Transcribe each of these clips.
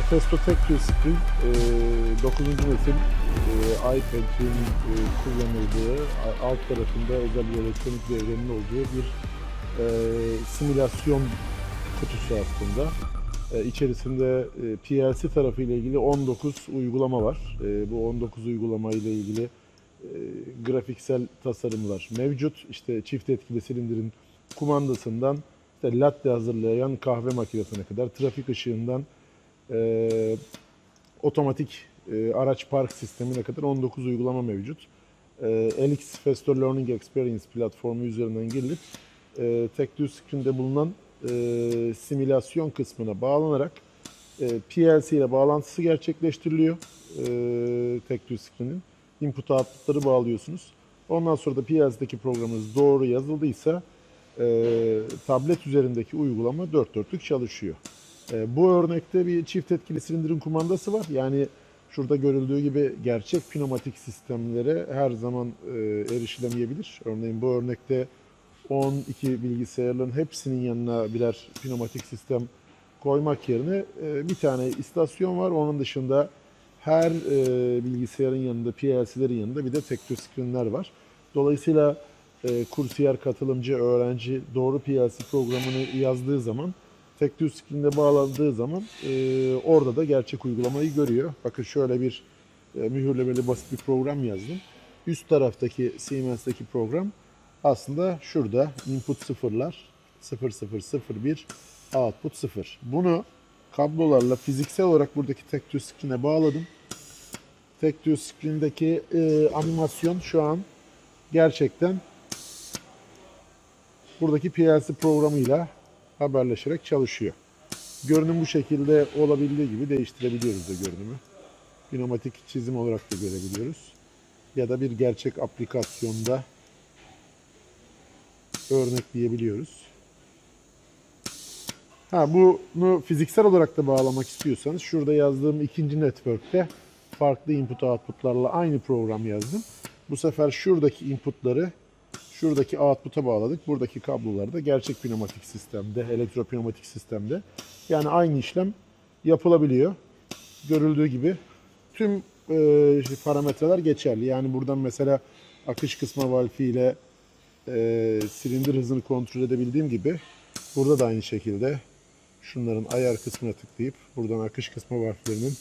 Festo Tactile Screen e, 9. nesil e, iPad'in e, kullanıldığı, alt tarafında özel bir elektronik devrenin olduğu bir e, simülasyon kutusu aslında. E, içerisinde PLC tarafı ile ilgili 19 uygulama var. E, bu 19 uygulama ile ilgili grafiksel tasarımlar mevcut. İşte çift etkili silindirin kumandasından işte latte hazırlayan kahve makinesine kadar trafik ışığından e, otomatik e, araç park sistemine kadar 19 uygulama mevcut. E, LX Faster Learning Experience platformu üzerinden girilip e, Tech2 Screen'de bulunan e, simülasyon kısmına bağlanarak e, PLC ile bağlantısı gerçekleştiriliyor e, Tech2 Screen'in. Input output'ları bağlıyorsunuz. Ondan sonra da PLC'deki programınız doğru yazıldıysa e, tablet üzerindeki uygulama dört dörtlük çalışıyor. E, bu örnekte bir çift etkili silindirin kumandası var. Yani şurada görüldüğü gibi gerçek pneumatik sistemlere her zaman e, erişilemeyebilir. Örneğin bu örnekte 12 bilgisayarların hepsinin yanına birer pneumatik sistem koymak yerine e, bir tane istasyon var. Onun dışında her e, bilgisayarın yanında, PLC'lerin yanında bir de Tecto Screen'ler var. Dolayısıyla kursiyer, katılımcı, öğrenci doğru PLC programını yazdığı zaman Tecto Screen'e bağlandığı zaman e, orada da gerçek uygulamayı görüyor. Bakın şöyle bir e, mühürlemeli basit bir program yazdım. Üst taraftaki Siemens'teki program aslında şurada input sıfırlar 0001 output 0. Bunu kablolarla fiziksel olarak buradaki Tecto Screen'e bağladım. Tecto Screen'deki e, animasyon şu an gerçekten buradaki PLC programıyla haberleşerek çalışıyor. Görünüm bu şekilde olabildiği gibi değiştirebiliyoruz da görünümü. Pneumatik çizim olarak da görebiliyoruz. Ya da bir gerçek aplikasyonda örnekleyebiliyoruz. Ha bunu fiziksel olarak da bağlamak istiyorsanız şurada yazdığım ikinci network'te farklı input output'larla aynı program yazdım. Bu sefer şuradaki input'ları şuradaki output'a bağladık. Buradaki kabloları da gerçek pneumatik sistemde, elektropneumatik sistemde. Yani aynı işlem yapılabiliyor. Görüldüğü gibi tüm e, parametreler geçerli. Yani buradan mesela akış kısma valfi ile e, silindir hızını kontrol edebildiğim gibi burada da aynı şekilde şunların ayar kısmına tıklayıp buradan akış kısma valflerinin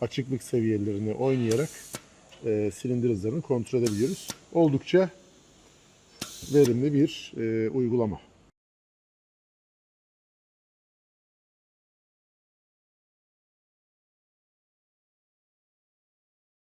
açıklık seviyelerini oynayarak e, silindir hızlarını kontrol edebiliyoruz. Oldukça verimli bir e, uygulama.